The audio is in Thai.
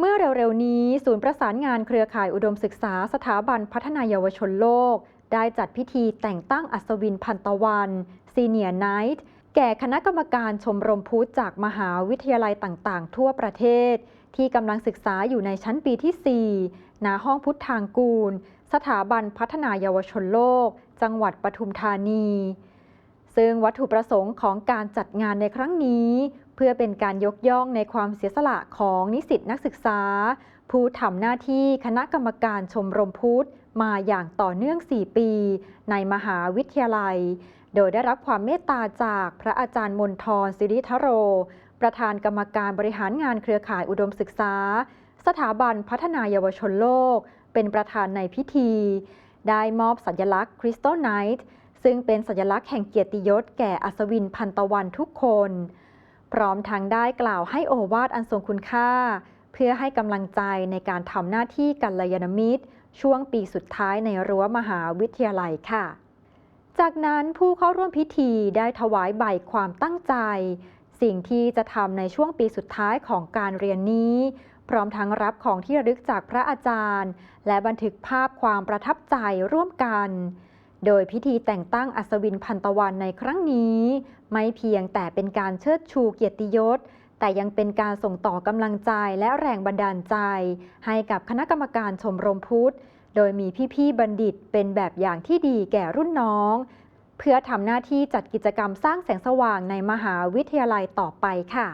เมื่อเร็วๆ นี้ ศูนย์ประสานงานเครือข่ายอุดมศึกษาสถาบันพัฒนายาวชนโลก ได้จัดพิธีแต่งตั้งอัศวินพันตะวันซีเนียร์ไนท์แก่คณะกรรมการชมรมพุทธจากมหาวิทยาลัยต่างๆ ทั่วประเทศ ที่กำลังศึกษาอยู่ในชั้นปีที่ 4 ณ ห้องพุทธทางกูล สถาบันพัฒนายาวชนโลก จังหวัดปทุมธานี ซึ่งวัตถุประสงค์ของการจัดงานในครั้งนี้ เพื่อเป็นการยกย่องในความเสียสละของนิสิตนักศึกษา ผู้ทำหน้าที่คณะกรรมการชมรมพุทธมาอย่างต่อเนื่อง 4 ปี ในมหาวิทยาลัย โดยได้รับความเมตตาจากพระอาจารย์มนทรสิริทโร ประธานกรรมการบริหารงานเครือข่ายอุดมศึกษา สถาบันพัฒนาเยาวชนโลก เป็นประธานในพิธี ได้มอบสัญลักษณ์คริสตัลไนท์ ซึ่งเป็นสัญลักษณ์แห่งเกียรติยศแก่อัศวินพันตะวันทุกคน พร้อมทั้งได้กล่าวให้โอวาทอันทรงคุณค่า เพื่อให้กำลังใจในการทำหน้าที่กัลยาณมิตร ช่วงปีสุดท้ายในรั้วมหาวิทยาลัยค่ะ จากนั้นผู้เข้าร่วมพิธีได้ถวายใบความตั้งใจ สิ่งที่จะทำในช่วงปีสุดท้ายของการเรียนนี้พร้อมทั้งรับของที่ระลึกจากพระอาจารย์ และบันทึกภาพความประทับใจร่วมกัน โดยพิธีแต่งตั้งอัศวินพันตะวันในครั้งนี้ ไม่เพียงแต่เป็นการเชิดชูเกียรติยศ แต่ยังเป็นการส่งต่อกำลังใจและแรงบันดาลใจ ให้กับคณะกรรมการชมรมพุทธ โดยมีพี่ๆบัณฑิตเป็นแบบอย่างที่ดีแก่รุ่นน้อง เพื่อทำหน้าที่จัดกิจกรรมสร้างแสงสว่างในมหาวิทยาลัยต่อไปค่ะ